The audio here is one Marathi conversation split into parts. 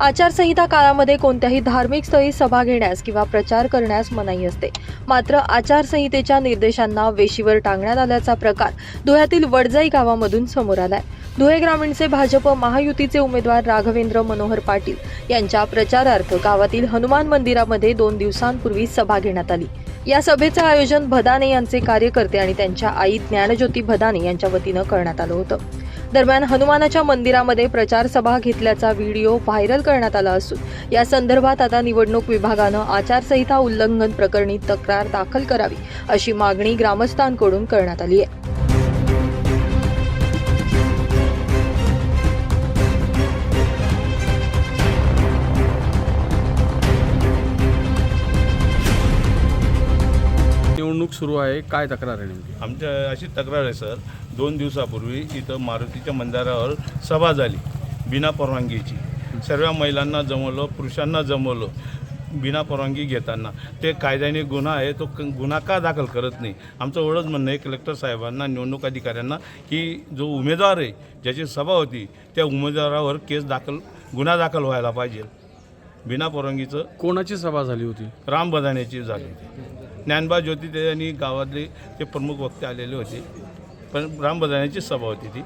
आचारसंहिता काळामध्ये कोणत्याही धार्मिक स्थळी सभा घेण्यास किंवा प्रचार करण्यास मनाई असते. मात्र आचारसंहितेच्या निर्देशांना वेशीवर टांगण्यात आल्याचा प्रकार धुळ्यातील वडजाई गावामधून समोर आलाय. धुळे ग्रामीणचे भाजप महायुतीचे उमेदवार राघवेंद्र मनोहर पाटील यांच्या प्रचारार्थ गावातील हनुमान मंदिरामध्ये दोन दिवसांपूर्वी सभा घेण्यात आली. या सभेचं आयोजन भदाने यांचे कार्यकर्ते आणि त्यांच्या आई ज्ञानज्योती भदाने यांच्या वतीनं करण्यात आलं होतं. दरम्यान हनुमानाच्या मंदिरामध्ये प्रचार सभा घेतल्याचा व्हिडिओ व्हायरल करण्यात आला असून या संदर्भात आता निवडणूक विभागानं आचारसंहिता उल्लंघन प्रकरणी तक्रार दाखल करावी अशी मागणी ग्रामस्थांकडून करण्यात आली आहे. सुरू आहे? काय तक्रार आहे नेमकी? आमच्या अशी तक्रार आहे सर. दोन दिवसापूर्वी इथं मारुतीच्या मंदिरावर सभा झाली बिना परवानगीची. सर्व महिलांना जमवलं पुरुषांना जमवलं बिना परवानगी घेताना. ते कायद्याने गुन्हा आहे तो क- गुन्हा का दाखल करत नाही? आमचं एवढंच म्हणणं आहे कलेक्टर साहेबांना निवडणूक अधिकाऱ्यांना की जो उमेदवार आहे ज्याची सभा होती त्या उमेदवारावर केस दाखल गुन्हा दाखल व्हायला पाहिजे. बिना परवानगीचं कोणाची सभा झाली होती? राम बदाण्याची झाली होती. ज्ञानबा ज्योती ते आणि गावातले ते प्रमुख वक्ते आलेले होते. पण राम बदाण्याची सभा होती ती.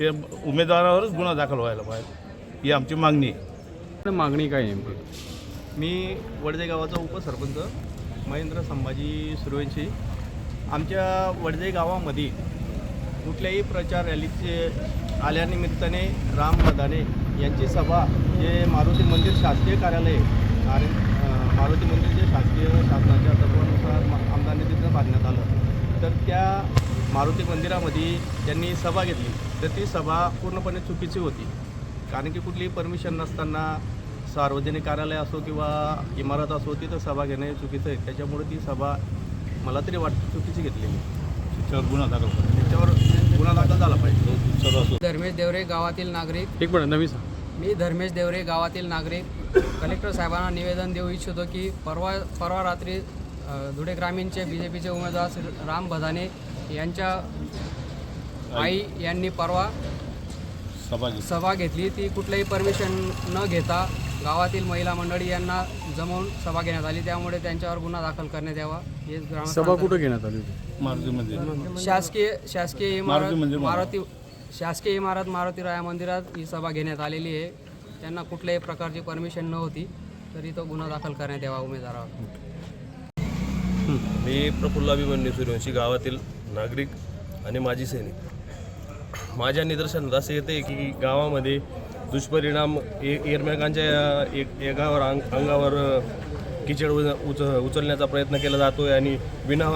ते उमेदवारावरच गुन्हा दाखल व्हायला पाहिजे. ही आमची मागणी आहे. मागणी काय नेमकी? मी वडजे गावाचा उपसरपंच महेंद्र संभाजी सुरवंशी. आमच्या वडजे गावामध्ये कुठल्याही प्रचार रॅलीचे आल्यानिमित्ताने राम मदाने यांची सभा जे मारुती मंदिर शासकीय कार्यालय आहे अं, मारुती मंदिर जे शासकीय शासनाच्या तर त्या मारुती मंदिरामध्ये त्यांनी सभा घेतली. तर ती सभा पूर्णपणे चुकीची होती. कारण की कुठलीही परमिशन नसताना सार्वजनिक कार्यालय असो किंवा इमारत असो तिथं सभा घेणे चुकीचं आहे. त्याच्यामुळे ती सभा मला तरी वाटतं चुकीची घेतलेली त्याच्यावर गुन्हा दाखल करा त्याच्यावर गुन्हा दाखल झाला पाहिजे. धर्मेश देवरे गावातील नागरिक. एक मिनिट नवी सांग. मी धर्मेश देवरे गावातील नागरिक. कलेक्टर साहेबांना निवेदन देऊ इच्छितो की परवा परवा रात्री धुळे ग्रामीणचे बी जे पीचे उमेदवार श्री राम भदाने यांच्या आई यांनी परवा सभा घेतली. सभा घेतली. ती कुठलंही परमिशन न घेता गावातील महिला मंडळी यांना जमवून सभा घेण्यात आली. त्यामुळे त्यांच्यावर गुन्हा दाखल करण्यात यावा. हे सभा कुठं घेण्यात आली होती? मारुती मंदिर. शासकीय शासकीय मारुती मंदिर इमारत मारुती. मारुती शासकीय इमारत मारुती राया मंदिरात ही सभा घेण्यात आलेली आहे. त्यांना कुठल्याही प्रकारची परमिशन नव्हती. तरी तो गुन्हा दाखल करण्यात यावा उमेदवारावर. मी प्रफुल्ल अभिमन्यू सूर्यवंशी गावातील नागरिक आणि माजी सैनिक. माझ्या निदर्शनात असे येते की गावामध्ये दुष्परिणाम ए एकमेकांच्या एक एकावर अंग अंगावर किचड उच उचलण्याचा प्रयत्न केला जातो आहे आणि विना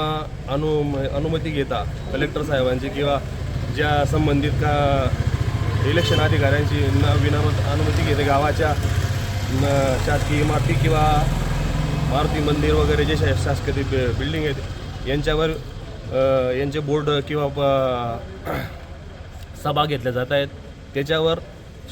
अनु अनुमती घेता कलेक्टर साहेबांची किंवा ज्या संबंधित का इलेक्शन अधिकाऱ्यांची न विना अनुमती घेते गावाच्या न शासकीय इमारती किंवा मारुती मंदिर वगैरे जे शा- शासकीय बिल्डिंग आहेत यांच्यावर यांचे बोर्ड किंवा सभा घेतल्या जात आहेत. त्याच्यावर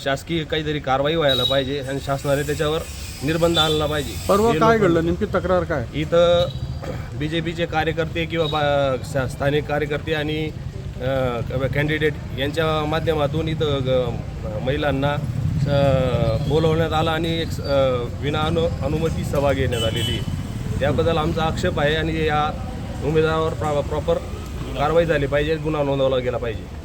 शासकीय काहीतरी कारवाई व्हायला पाहिजे आणि शासनाने त्याच्यावर निर्बंध आणला पाहिजे. परवा काय घडलं? नेमकी तक्रार काय? इथं बी जे पीचे कार्यकर्ते किंवा स्थानिक कार्यकर्ते आणि कॅन्डिडेट यांच्या माध्यमातून इथं महिलांना बोलवण्यात आला आणि एक विना अनु अनुमती सभा घेण्यात आलेली आहे. त्याबद्दल आमचा आक्षेप आहे आणि या उमेदवारावर प्रा प्रॉपर कारवाई झाली पाहिजे गुन्हा नोंदवला गेला पाहिजे.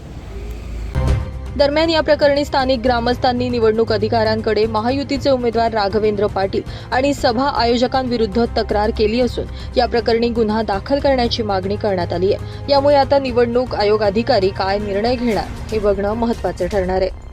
दरम्यान या प्रकरणी स्थानिक ग्रामस्थांनी निवडणूक अधिकाऱ्यांकडे महायुतीचे उमेदवार राघवेंद्र पाटील आणि सभा आयोजकांविरुद्ध तक्रार केली असून या प्रकरणी गुन्हा दाखल करण्याची मागणी करण्यात आली आहे. यामुळे आता निवडणूक आयोग अधिकारी काय निर्णय घेणार हे बघणं महत्वाचं ठरणार आहे.